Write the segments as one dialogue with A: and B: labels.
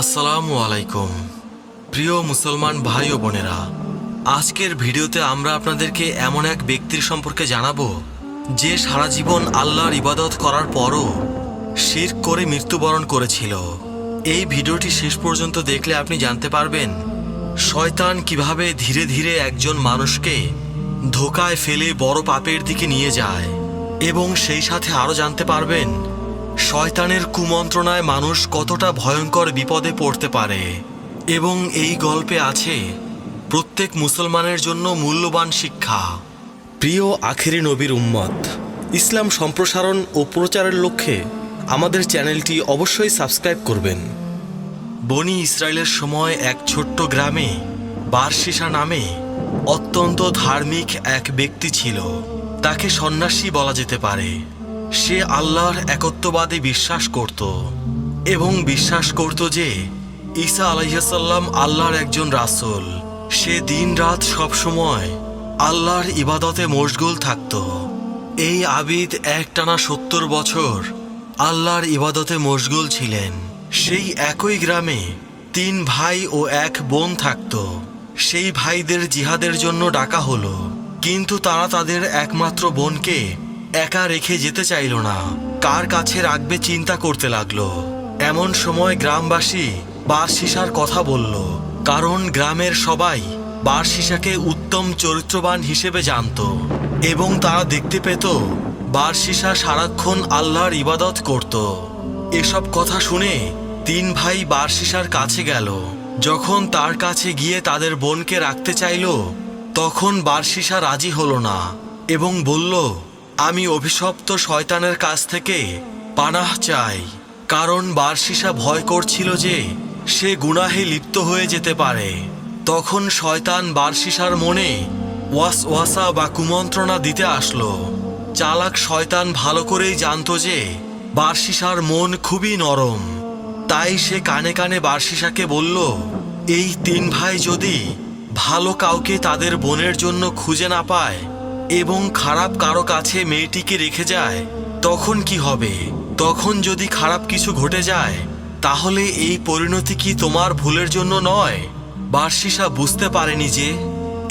A: আসসালামু আলাইকুম। প্রিয় মুসলমান ভাই ও বোনেরা, আজকের ভিডিওতে আমরা আপনাদেরকে এমন এক ব্যক্তির সম্পর্কে জানাব, যে সারা জীবন আল্লাহর ইবাদত করার পরও শির করে মৃত্যুবরণ করেছিল। এই ভিডিওটি শেষ পর্যন্ত দেখলে আপনি জানতে পারবেন, শয়তান কীভাবে ধীরে ধীরে একজন মানুষকে ধোকায় ফেলে বড় পাপের দিকে নিয়ে যায়, এবং সেই সাথে আরও জানতে পারবেন শয়তানের কুমন্ত্রণায় মানুষ কতটা ভয়ঙ্কর বিপদে পড়তে পারে। এবং এই গল্পে আছে প্রত্যেক মুসলমানের জন্য মূল্যবান শিক্ষা। প্রিয় আখেরি নবীর উম্মত, ইসলাম সম্প্রসারণ ও প্রচারের লক্ষ্যে আমাদের চ্যানেলটি অবশ্যই সাবস্ক্রাইব করবেন। বনি ইসরায়েলের সময় এক ছোট্ট গ্রামে বারশিসা নামে অত্যন্ত ধার্মিক এক ব্যক্তি ছিল। তাকে সন্ন্যাসী বলা যেতে পারে। সে আল্লাহর একত্ববাদে বিশ্বাস করত এবং বিশ্বাস করত যে ঈসা আলাইসাল্লাম আল্লাহর একজন রাসূল। সে দিন রাত সবসময় আল্লাহর ইবাদতে মশগুল থাকত। এই আবিদ একটানা সত্তর বছর আল্লাহর ইবাদতে মশগুল ছিলেন। সেই একই গ্রামে তিন ভাই ও এক বোন থাকত। সেই ভাইদের জিহাদের জন্য ডাকা হলো। কিন্তু তারা তাদের একমাত্র বোনকে একা রেখে যেতে চাইল না। কার কাছে রাখবে চিন্তা করতে লাগল। এমন সময় গ্রামবাসী বারশিসার কথা বলল, কারণ গ্রামের সবাই বারশিসাকে উত্তম চরিত্রবান হিসেবে জানত এবং তারা দেখতে পেত বারশিসা সারাক্ষণ আল্লাহর ইবাদত করত। এসব কথা শুনে তিন ভাই বারশিসার কাছে গেল। যখন তার কাছে গিয়ে তাদের বোনকে রাখতে চাইল, তখন বারশিসা রাজি হলো না এবং বলল আমি অভিশপ্ত শয়তানের কাছ থেকে পানাহ চাই, কারণ বারশিসা ভয় করছিল যে সে গুনাহে লিপ্ত হয়ে যেতে পারে। তখন শয়তান বার্ষিসার মনে ওয়াস ওয়াসা বা কুমন্ত্রণা দিতে আসলো। চালাক শয়তান ভালো করেই জানতো যে বার্ষিসার মন খুবই নরম। তাই সে কানে কানে বার্ষিসাকে বলল, এই তিন ভাই যদি ভালো কাউকে তাদের বোনের জন্য খুঁজে না পায় এবং খারাপ কারও কাছে মেয়েটিকে রেখে যায়, তখন কি হবে? তখন যদি খারাপ কিছু ঘটে যায়, তাহলে এই পরিণতি কি তোমার ভুলের জন্য নয়? বার্ষিসা বুঝতে পারেনি যে,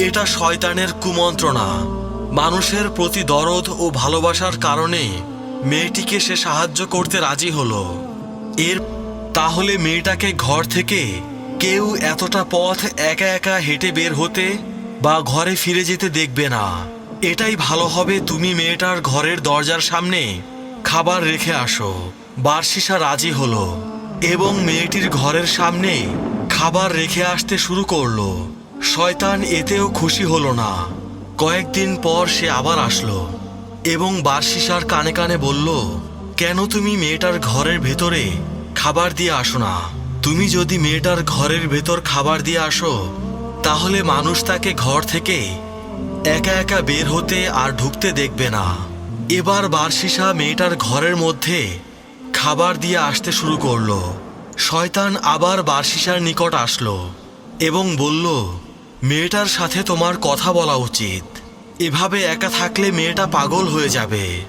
A: এটা শয়তানের কুমন্ত্রণা। মানুষের প্রতি দরদ ও ভালোবাসার কারণে মেয়েটিকে সে সাহায্য করতে রাজি হলো। এর তাহলে মেয়েটাকে ঘর থেকে কেউ এতটা পথ একা একা হেঁটে বের হতে বা ঘরে ফিরে যেতে দেখবে না। এটাই ভালো হবে তুমি মেয়েটার ঘরের দরজার সামনে। খাবার রেখে আসো। বার্ষিসা রাজি হলো এবং মেয়েটির ঘরের সামনে খাবার রেখে আসতে শুরু করল। শয়তান এতেও খুশি হলো না। কয়েকদিন পর সে আবার আসলো এবং বার্ষিসার কানে কানে বলল, কেন তুমি মেয়েটার ঘরের ভেতরে খাবার দিয়ে আসো না? তুমি যদি মেয়েটার ঘরের ভেতর খাবার দিয়ে আসো, তাহলে মানুষ তাকে ঘর থেকে একা একা বের হতে আর ঢুকতে দেখবে না। এবার বার্ষিসা মেয়েটার ঘরের মধ্যে খাবার দিয়ে আসতে শুরু করল। শয়তান আবার বার্ষিসার নিকট আসলো এবং বলল, মেয়েটার সাথে তোমার কথা বলা উচিত। এভাবে একা থাকলে মেয়েটা পাগল হয়ে যাবে।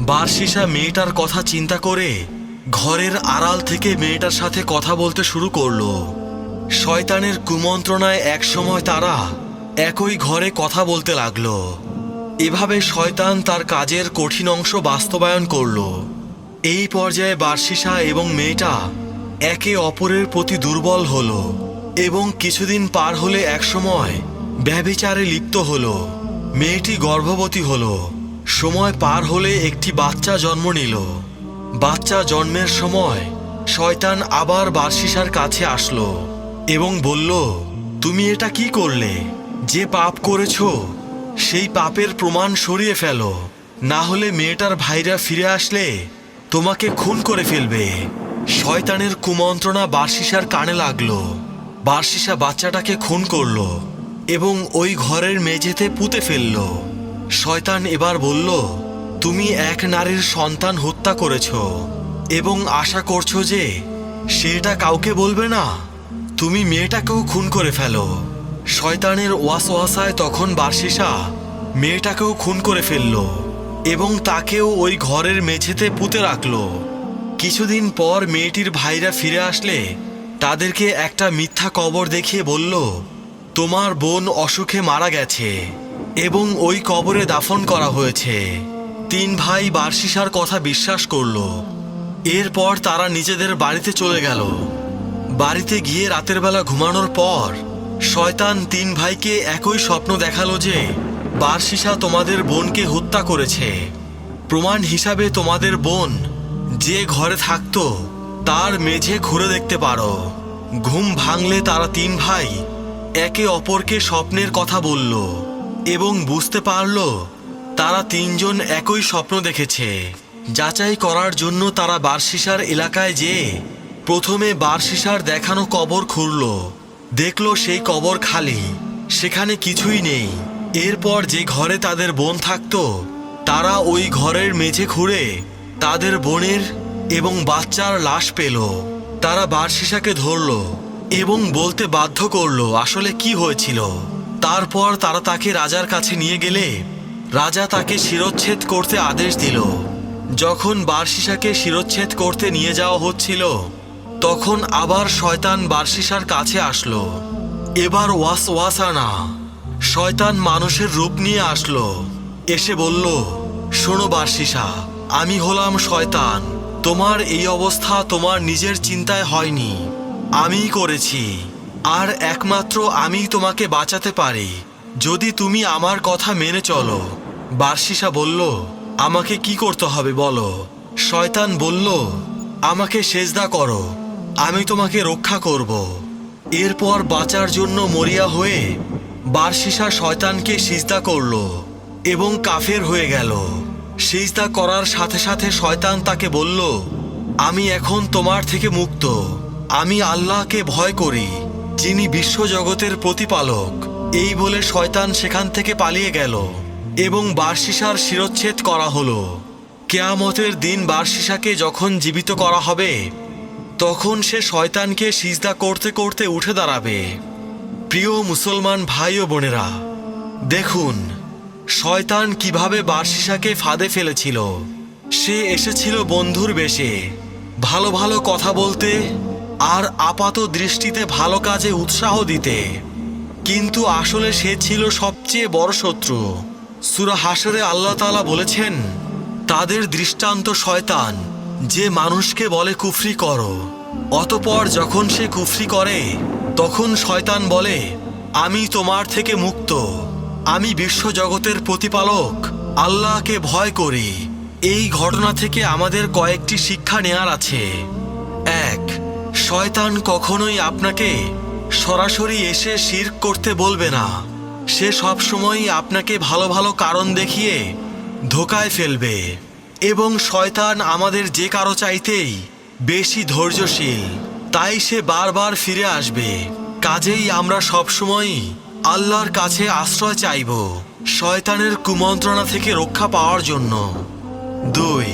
A: বার্ষিসা মেয়েটার কথা চিন্তা করে ঘরের আড়াল থেকে মেয়েটার সাথে কথা বলতে শুরু করল। শয়তানের কুমন্ত্রণায় একসময় তারা একই ঘরে কথা বলতে লাগল। এভাবে শয়তান তার কাজের কঠিন অংশ বাস্তবায়ন করল। এই পর্যায়ে বার্ষিসা এবং মেয়েটা একে অপরের প্রতি দুর্বল হলো এবং কিছুদিন পার হলে একসময় ব্যভিচারে লিপ্ত হলো। মেয়েটি গর্ভবতী হলো। সময় পার হলে একটি বাচ্চা জন্ম নিল। বাচ্চা জন্মের সময় শয়তান আবার বার্ষিসার কাছে আসলো এবং বলল, তুমি এটা কি করলে? যে পাপ করেছ, সেই পাপের প্রমাণ সরিয়ে ফেলো। না হলে মেয়েটার ভাইরা ফিরে আসলে তোমাকে খুন করে ফেলবে। শয়তানের কুমন্ত্রণা বার্ষিসার কানে লাগল। বার্ষিসা বাচ্চাটাকে খুন করল এবং ওই ঘরের মেঝেতে পুঁতে ফেলল। শয়তান এবার বলল, তুমি এক নারীর সন্তান হত্যা করেছ এবং আশা করছ যে সেটা কাউকে বলবে না। তুমি মেয়েটাকেও খুন করে ফেলো। শয়তানের ওয়াসওয়াসায় তখন বার্ষিসা মেয়েটাকেও খুন করে ফেলল এবং তাকেও ওই ঘরের মেঝেতে পুঁতে রাখল। কিছুদিন পর মেয়েটির ভাইরা ফিরে আসলে তাদেরকে একটা মিথ্যা কবর দেখিয়ে বলল, তোমার বোন অসুখে মারা গেছে এবং ওই কবরে দাফন করা হয়েছে। তিন ভাই বার্ষিসার কথা বিশ্বাস করল। এরপর তারা নিজেদের বাড়িতে চলে গেল। বাড়িতে গিয়ে রাতের বেলা ঘুমানোর পর শয়তান তিন ভাইকে একই স্বপ্ন দেখাল যে বার্ষিসা তোমাদের বোনকে হত্যা করেছে। প্রমাণ হিসাবে তোমাদের বোন যে ঘরে থাকত, তার মেঝে ঘুরে দেখতে পারো। ঘুম ভাঙলে তারা তিন ভাই একে অপরকে স্বপ্নের কথা বলল এবং বুঝতে পারল তারা তিনজন একই স্বপ্ন দেখেছে। যাচাই করার জন্য তারা বার্ষিসার এলাকায় যেয়ে প্রথমে বার্ষিসার দেখানো কবর খুঁড়ল। দেখল সেই কবর খালি, সেখানে কিছুই নেই। এরপর যে ঘরে তাদের বোন থাকতো, তারা ওই ঘরের মেঝে খুঁড়ে তাদের বোনের এবং বাচ্চার লাশ পেল। তারা বারশিসাকে ধরল এবং বলতে বাধ্য করল, আসলে কি হয়েছিল? তারপর তারা তাকে রাজার কাছে নিয়ে গেলে, রাজা তাকে শিরচ্ছেদ করতে আদেশ দিল। যখন বার্ষিসাকে শিরচ্ছেদ করতে নিয়ে যাওয়া হচ্ছিল তখন আবার শয়তান বার্ষিসার কাছে আসলো। এবার ওয়াস ওয়াসানা শয়তান মানুষের রূপ নিয়ে আসলো। এসে বলল, শোনো বার্ষিসা আমি হলাম শয়তান। তোমার এই অবস্থা তোমার নিজের চিন্তায় হয়নি। আমিই করেছি। আর একমাত্র আমি তোমাকে বাঁচাতে পারি। যদি তুমি আমার কথা মেনে চলো। বার্ষিসা বলল, আমাকে কি করতে হবে বলো? শয়তান বলল, আমাকে সেজদা করো। আমি তোমাকে রক্ষা করব। এরপর বাঁচার জন্য মরিয়া হয়ে বার্ষিসা শয়তানকে সিজদা করল এবং কাফের হয়ে গেল। সিজদা করার সাথে সাথে শয়তান তাকে বলল, আমি এখন তোমার থেকে মুক্ত। আমি আল্লাহকে ভয় করি, যিনি বিশ্বজগতের প্রতিপালক। এই বলে শয়তান সেখান থেকে পালিয়ে গেল এবং বার্ষিসার শিরচ্ছেদ করা হলো। কেয়ামতের দিন বার্ষিসাকে যখন জীবিত করা হবে তখন সে শয়তানকে সিজদা করতে করতে উঠে দাঁড়াবে। প্রিয় মুসলমান ভাই ও বোনেরা, দেখুন, শয়তান কীভাবে বার্ষিসাকে ফাঁদে ফেলেছিল। সে এসেছিল বন্ধুর বেশে। ভালো ভালো কথা বলতে আর আপাত দৃষ্টিতে ভালো কাজে উৎসাহ দিতে। কিন্তু আসলে সে ছিল সবচেয়ে বড় শত্রু। সুরা হাসরে আল্লাহ তাআলা বলেছেন, তাদের দৃষ্টান্ত শয়তান যে মানুষকে বলে কুফরি করো, অতপর যখন সে কুফরি করে, তখন শয়তান বলে, আমি তোমার থেকে মুক্ত। আমি বিশ্বজগতের প্রতিপালক। আল্লাহকে ভয় করি। এই ঘটনা থেকে আমাদের কয়েকটি শিক্ষা নেয়ার আছে। এক, শয়তান কখনোই আপনাকে সরাসরি এসে শির করতে বলবে না। সে সবসময়ই আপনাকে ভালো ভালো কারণ দেখিয়ে ধোকায় ফেলবে। এবং শয়তান আমাদের যে কারও চাইতেই বেশি ধৈর্যশীল। তাই সে বারবার ফিরে আসবে। কাজেই আমরা সবসময়ই আল্লাহর কাছে আশ্রয় চাইব শয়তানের কুমন্ত্রণা থেকে রক্ষা পাওয়ার জন্য। দুই,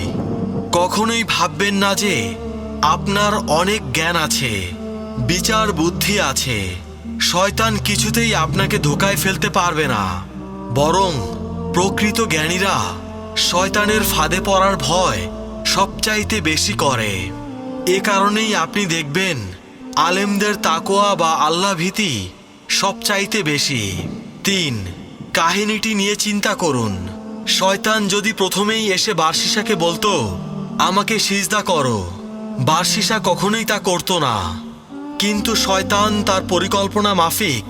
A: কখনোই ভাববেন না যে আপনার অনেক জ্ঞান আছে, বিচার বুদ্ধি আছে। শয়তান কিছুতেই আপনাকে ধোকায় ফেলতে পারবে না। বরং প্রকৃত জ্ঞানীরা শয়তানের ফাঁদে পড়ার ভয় সবচাইতে বেশি করে। এ কারণেই আপনি দেখবেন আলেমদের তাকোয়া বা আল্লাহ ভীতি সবচাইতে বেশি। তিন, কাহিনীটি নিয়ে চিন্তা করুন। শয়তান যদি প্রথমেই এসে বার্ষিসাকে বলতো, আমাকে সিজদা করো। বার্ষিসা কখনোই তা করতো না। কিন্তু শয়তান তার পরিকল্পনা মাফিক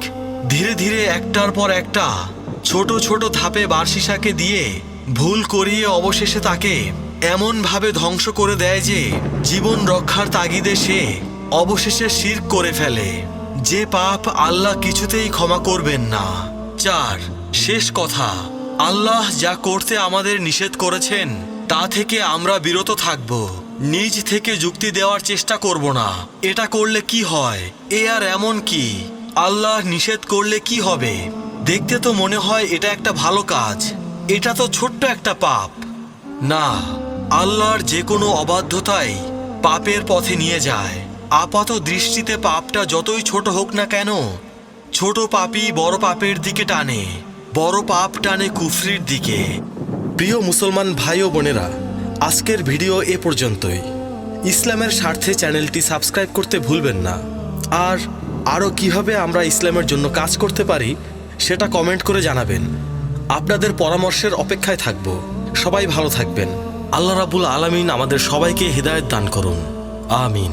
A: ধীরে ধীরে একটার পর একটা ছোট ছোট ধাপে বার্ষিসাকে দিয়ে ভুল করিয়ে অবশেষে তাকে এমনভাবে ধ্বংস করে দেয় যে জীবন রক্ষার তাগিদে সে অবশেষে শির করে ফেলে। যে পাপ আল্লাহ কিছুতেই ক্ষমা করবেন না। চার, শেষ কথা। আল্লাহ যা করতে আমাদের নিষেধ করেছেন, তা থেকে আমরা বিরত থাকব। নিজ থেকে যুক্তি দেওয়ার চেষ্টা করব না। এটা করলে কি হয়? এ আর এমন কি? আল্লাহ নিষেধ করলে কি হবে? দেখতে তো মনে হয় এটা একটা ভালো কাজ। এটা তো ছোট্ট একটা পাপ। না, আল্লাহর যে কোনো অবাধ্যতাই পাপের পথে নিয়ে যায়। আপাত দৃষ্টিতে পাপটা যতই ছোট হোক না কেন, ছোট পাপই বড় পাপের দিকে টানে, বড় পাপ টানে কুফরির দিকে। প্রিয় মুসলমান ভাই ও বোনেরা, আজকের ভিডিও এ পর্যন্তই। ইসলামের স্বার্থে চ্যানেলটি সাবস্ক্রাইব করতে ভুলবেন না।
B: আর আরও কীভাবে আমরা ইসলামের জন্য কাজ করতে পারি, সেটা কমেন্ট করে জানাবেন। আপনাদের পরামর্শের অপেক্ষায় থাকব। সবাই ভালো থাকবেন। আল্লাহ রাবুল আলমিন আমাদের সবাইকে হৃদায়ত দান করুন। আমিন।